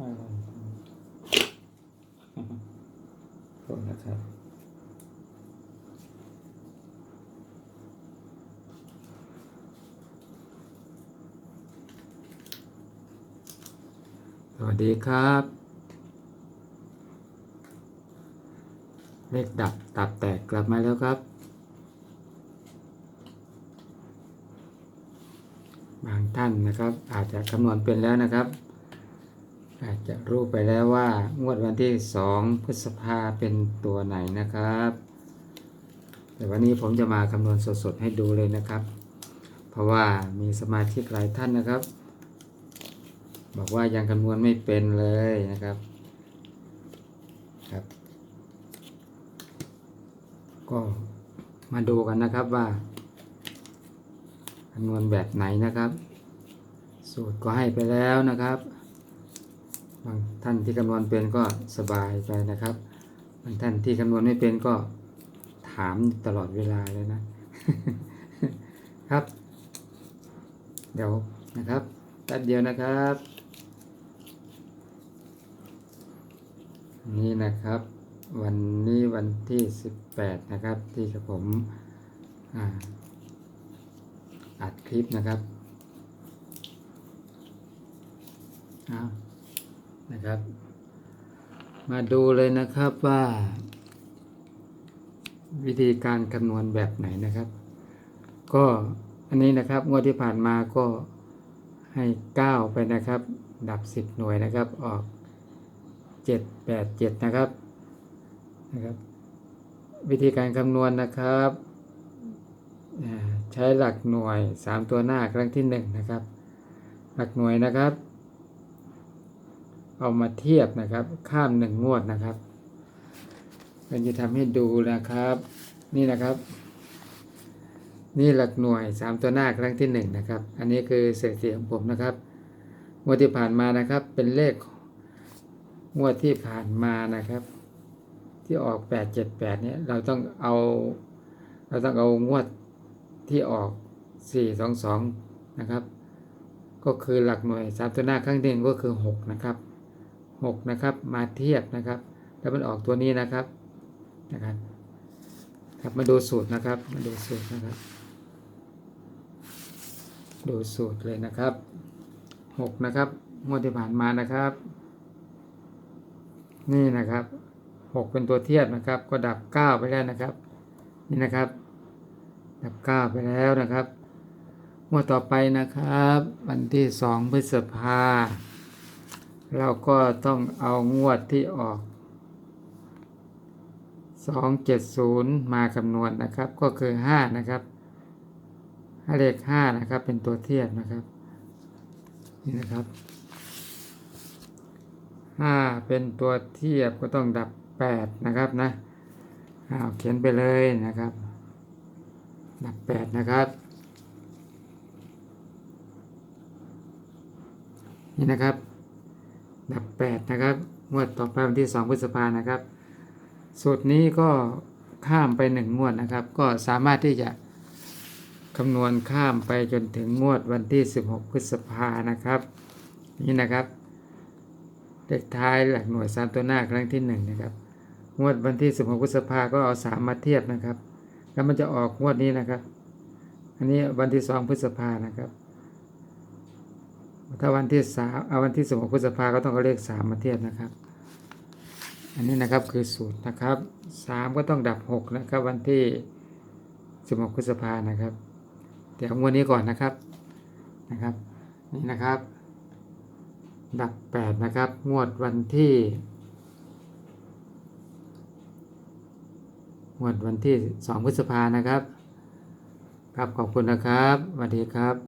อะไรโทษนะครับสวัสดีครับ เลขดับตับแตกกลับมาแล้วครับ บางท่านนะครับ อาจจะคำนวณเป็นแล้วนะครับ อาจจะรู้ไปแล้วว่างวดวันที่2พฤษภาเป็นตัวไหนนะครับ แต่วันนี้ผมจะมาคำนวณสดๆให้ดูเลยนะครับ เพราะว่ามีสมาชิกหลายท่านนะครับ บอกว่ายังคำนวณไม่เป็นเลยนะครับครับ ก็มาดูกันนะครับว่าคำนวณแบบไหนนะครับ สูตรก็ให้ไปแล้วนะครับ บางท่านที่คำนวณเป็นก็สบายไปนะครับ บางท่านที่คำนวณไม่เป็นก็ถามตลอดเวลาเลยนะ ครับ เดี๋ยวนะครับแป๊บเดียวนะครับ นี่นะครับ วันนี้วันที่ 18 นะครับ ที่กับผมอัดคลิปนะครับเอา นะครับ มาดูเลยนะครับว่า วิธีการคำนวณแบบไหนนะครับ ก็อันนี้นะครับงวดที่ผ่านมาก็ให้9ไปนะครับ ดับ 10 หน่วยนะครับ ออก 7 8 7 นะครับนะครับ วิธีการคำนวณนะครับใช้หลักหน่วย 3 ตัวหน้าครั้งที่ 1 นะครับ หลักหน่วยนะครับ เอามาเทียบนะครับ ข้าม1งงวดนะครับก็จะทำให้ดูนะครับ นี่นะครับ นี่หลักหน่วย3ตัวหน้าครั้งที่1นะครับ อันนี้คือเศษเสียของผมนะครับงวดที่ผ่านมานะครับ เป็นเลขงวดที่ผ่านมานะครับ ที่ออก878เนี่ยเราต้องเอา เราต้องเอางวดที่ออก422นะครับ ก็คือหลักหน่วย3ตัวหน้าครั้งที่หนึ่งก็คือ6นะครับ 6 นะครับ มาเทียบนะครับ แล้วมันออกตัวนี้นะครับนะครับ ครับมาดูสูตรนะครับ มาดูสูตรนะครับ ดูสูตรเลยนะครับหกนะครับงวดที่ผ่านมานะครับ นี่นะครับหกเป็นตัวเทียบนะครับ ก็ดับเก้าไปแล้วนะครับ นี่นะครับ ดับเก้าไปแล้วนะครับงวดต่อไปนะครับ วันที่สองพฤษภา เราก็ต้องเอางวดที่ออก 270 มาคำนวณนะครับ ก็คือ 5 นะครับเลข5นะครับ เป็นตัวเทียบนะครับ นี่นะครับ 5 เป็นตัวเทียบก็ต้องดับ 8 นะครับนะอ้าเขียนไปเลยนะครับ ดับ 8 นะครับนี่นะครับ ดับ8นะครับงวดต่อไปวันที่2พฤษภานะครับ สูตรนี้ก็ข้ามไปหนึ่งงวดนะครับ ก็สามารถที่จะคำนวณข้ามไปจนถึงงวดวันที่ 16 พฤษภานะครับ นี่นะครับเลขท้ายหลักหน่วยสามตัวหน้าครั้งที่1นะครับงวดวันที่ 16 พฤษภาก็เอา3มาเทียบนะครับ แล้วมันจะออกงวดนี้นะครับ อันนี้วันที่ 2 พฤษภานะครับ ถ้าวันที่3เอาวันที่16พฤษภาก็ต้องเอาเลข3มมาเทียบนะครับ อันนี้นะครับคือสูตรนะครับสามก็ต้องดับหกนะครับ วันที่สิบหกพฤษภานะครับ เดี๋ยวงวดนี้ก่อนนะครับนะครับ นี่นะครับ ดับแปดนะครับ งวดวันที่งวดวันที่สองพฤษภานะครับ ครับขอบคุณนะครับสวัสดีครับ